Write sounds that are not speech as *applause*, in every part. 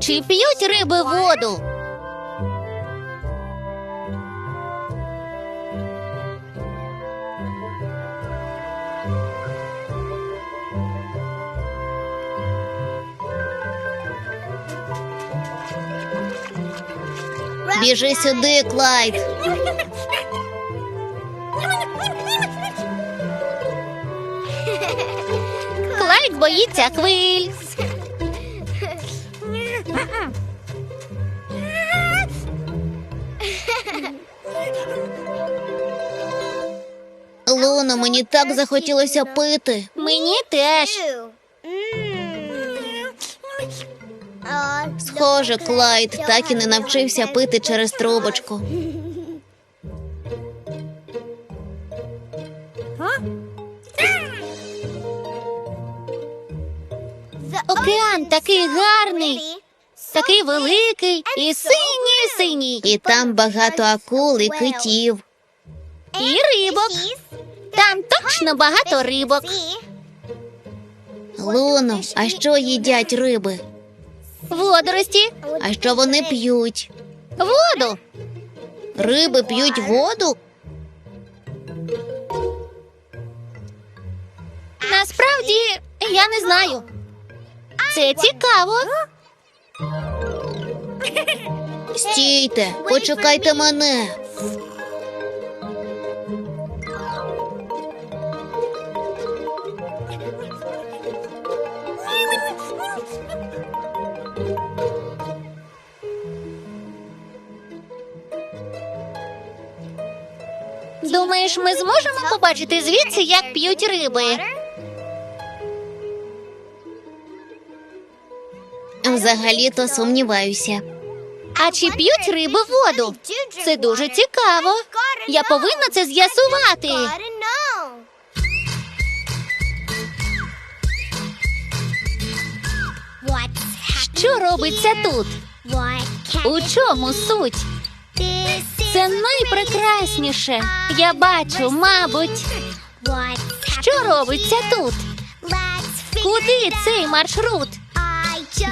Чи п'ють риби воду? Біжи сюди, Клайд. *laughs* Клайд боїться хвиль. Луно, мені так захотілося пити. Мені теж. Схоже, Клайд так і не навчився пити через трубочку. Океан такий гарний, такий великий і синій синій. І там багато акул і китів. І рибок. Там точно багато рибок. Луно, а що їдять риби? Водорості, А що вони п'ють? воду. Риби п'ють воду? Насправді я не знаю. Це цікаво. Стійте, почекайте мене. Думаєш, ми зможемо побачити звідси, як п'ють риби? Взагалі-то сумніваюся. А чи п'ють риби воду? Це дуже цікаво. Я повинна це з'ясувати. Що робиться тут? У чому суть? Це найпрекрасніше. Я бачу, мабуть, що робиться тут. Куди цей маршрут?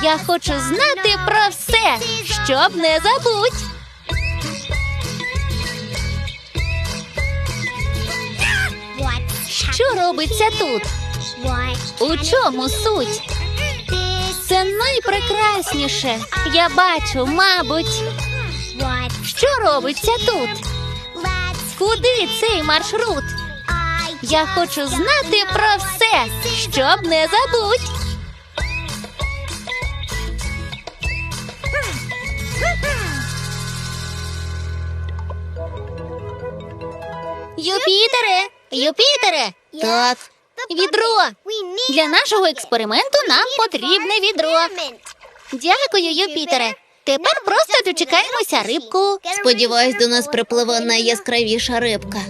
Я хочу знати про все, щоб не забудь. Що робиться тут? У чому суть? Це найпрекрасніше. Я бачу, мабуть, що робиться тут. Куди цей маршрут? Я хочу знати про все, щоб не забудь. Юпітере, Юпітере, Так, відро. Для нашого експерименту нам потрібне відро. Дякую, Юпітере. Тепер просто дочекаємося рибку. сподіваюсь, до нас припливе найяскравіша рибка.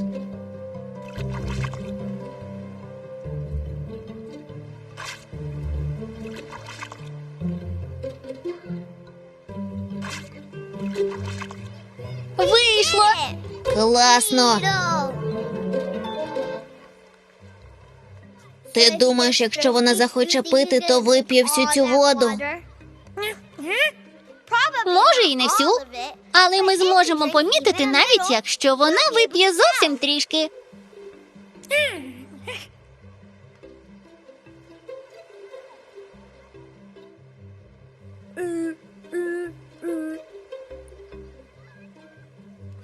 Вийшло. Класно. Ти думаєш, якщо вона захоче пити, то вип'є всю цю воду? Може, і не всю, але ми зможемо помітити, навіть якщо вона вип'є зовсім трішки.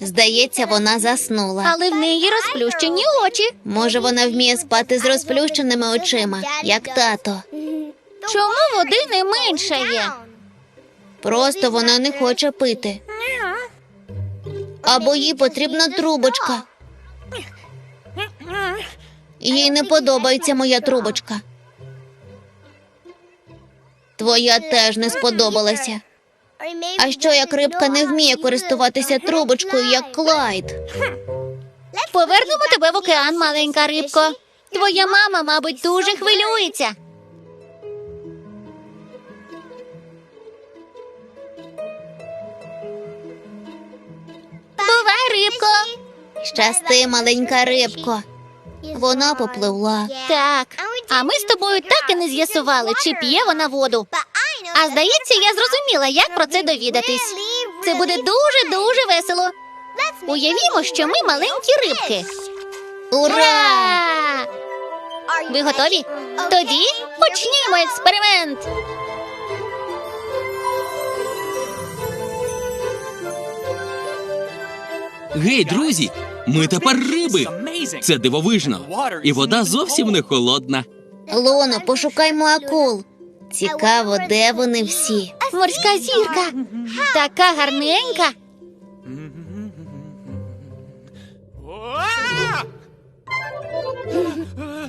Здається, вона заснула. Але в неї розплющені очі. Може, вона вміє спати з розплющеними очима, як тато. Чому води не меншає? Просто вона не хоче пити. Або їй потрібна трубочка. Їй не подобається моя трубочка. Твоя теж не сподобалася. А що як рибка не вміє користуватися трубочкою, як Клайд? Повернемо тебе в океан, маленька рибко. Твоя мама, мабуть, дуже хвилюється. Рибко. Щасти, маленька рибко. Вона попливла. Так, а ми з тобою так і не з'ясували, чи п'є вона воду. А здається, я зрозуміла, як про це довідатись. Це буде дуже дуже весело. Уявімо, що ми маленькі рибки. Ура! Ура! Ви готові? Тоді почнімо експеримент. Гей, друзі! Ми тепер риби! Це дивовижно. І вода зовсім не холодна. Луно, пошукаймо акул. Цікаво, де вони всі. Морська зірка. Така гарненька.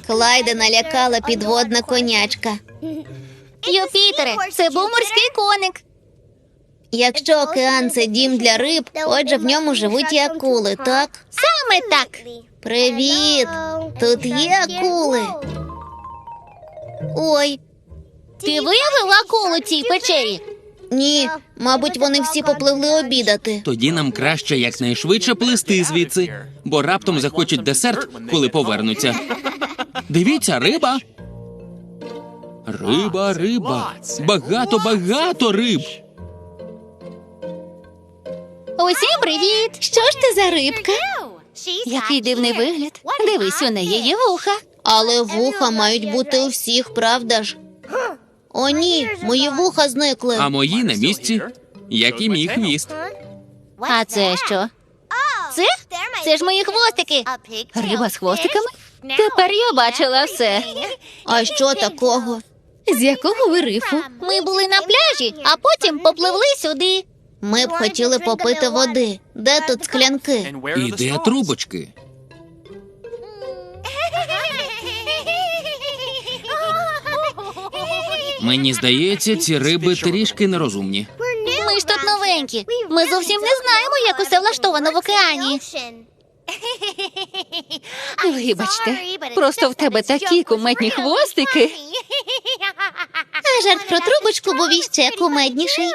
Клайда налякала підводна конячка. Юпітере, це був морський коник. Якщо океан це дім для риб, отже в ньому живуть і акули, так? Саме так. Привіт! Тут є акули. Ой, Ти виявив акулу цій печері? ні, мабуть, вони всі попливли обідати. Тоді нам краще якнайшвидше плисти звідси, бо раптом захочуть десерт, коли повернуться. Дивіться, риба. Риба, риба. Багато, багато риб. Усім привіт! Що ж ти за рибка? Який дивний вигляд. Дивись, у неї є вуха. Але вуха мають бути у всіх, правда ж? О, ні, мої вуха зникли. А мої на місці, як і мій хвіст. А це що? Це? Це ж мої хвостики. Риба з хвостиками? Тепер я бачила все. А що такого? З якого ви рифу? Ми були на пляжі, а потім попливли сюди. Ми б хотіли попити води. Де тут склянки? І де трубочки? Мені здається, ці риби трішки нерозумні. Ми ж тут новенькі. Ми зовсім не знаємо, як усе влаштовано в океані. Вибачте, просто в тебе такі куметні хвостики. А жарт про трубочку був іще кумедніший.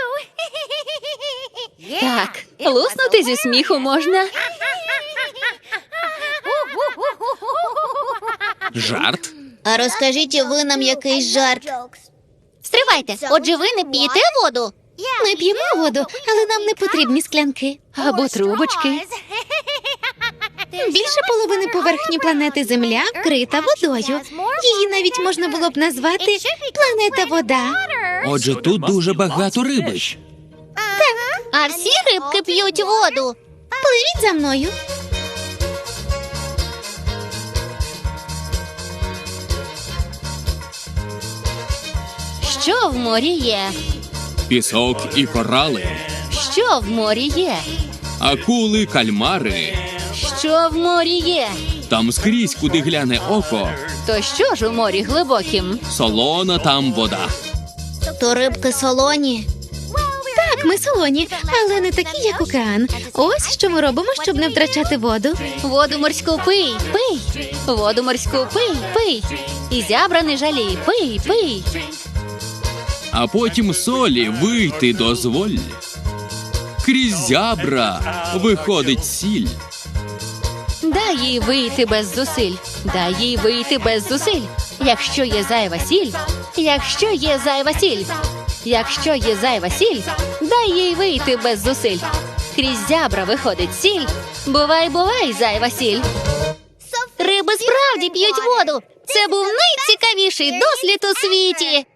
Так, луснути зі сміху можна. Жарт? А розкажіть ви нам якийсь жарт. Стривайте, отже, ви не п'єте воду. Ми п'ємо воду, але нам не потрібні склянки. Або трубочки. Більше половини поверхні планети Земля вкрита водою. Її навіть можна було б назвати планета вода. Отже, тут дуже багато риби. А всі рибки п'ють воду. Пливіть за мною. Що в морі є? Пісок і корали, Що в морі є? акули, кальмари. Що в морі є? Там скрізь, куди гляне око. То що ж у морі глибокім? Солона там вода. То рибки солоні. Ми солоні, але не такі, як океан. Ось що ми робимо, щоб не втрачати воду. Воду морську пий, пий. Воду морську пий, пий. І зябра не жалій, пий, пий. а потім солі вийти дозволь. Крізь зябра виходить сіль. Дай їй вийти без зусиль. Дай їй вийти без зусиль. Якщо є зайва сіль, якщо є зайва сіль, якщо є зайва сіль, дай їй вийти без зусиль. Крізь зябра виходить сіль. Бувай, бувай, зайва сіль. Риби справді п'ють воду. Це був найцікавіший дослід у світі.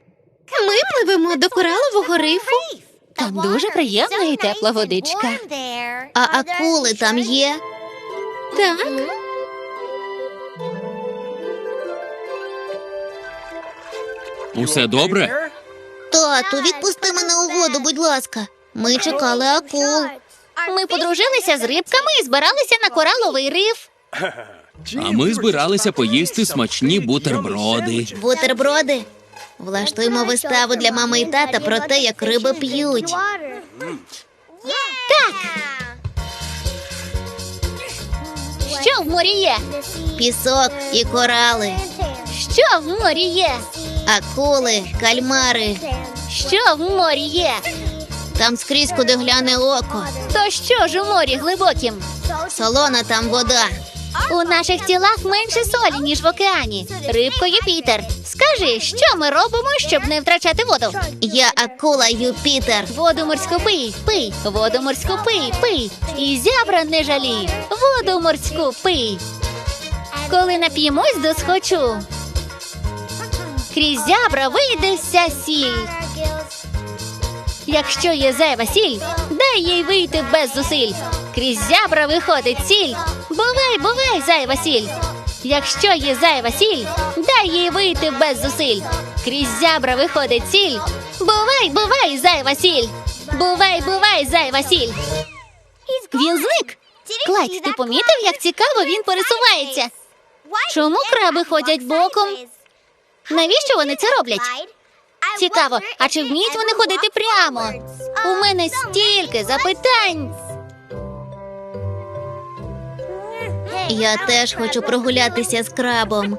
Ми пливемо до коралового рифу. Там дуже приємна і тепла водичка. А акули там є. Так, Усе добре? Тату, відпусти мене у воду, будь ласка. Ми чекали акул. Ми подружилися з рибками і збиралися на кораловий риф. А ми збиралися поїсти смачні бутерброди. Бутерброди. Влаштуємо виставу для мами і тата про те, як риби п'ють. Що в морі є? Пісок і корали, Що в морі є? Акули, кальмари. Що в морі є? Там скрізь куди гляне око. То що ж у морі глибокім? Солона там вода. У наших тілах менше солі, ніж в океані. Рибко Юпітер, скажи, що ми робимо, щоб не втрачати воду? Я акула Юпітер. Воду морську пий, пий, воду морську пий, пий. І зябра не жалій, воду морську пий. Коли нап'ємось до схочу, крізь зябра вийде сіль. Якщо є зайва сіль, дай їй вийти без зусиль. Крізь зябра виходить сіль. Бувай, бувай, зайва сіль. Якщо є зайва сіль, дай їй вийти без зусиль. Крізь зябра виходить сіль. Бувай, бувай, зайва сіль. Бувай, бувай, зайва сіль. Він зник. Клайд, ти помітив, як цікаво він пересувається? Чому краби ходять боком? Навіщо вони це роблять? Цікаво, а чи вміють вони ходити прямо? У мене стільки запитань. Я теж хочу прогулятися з крабом.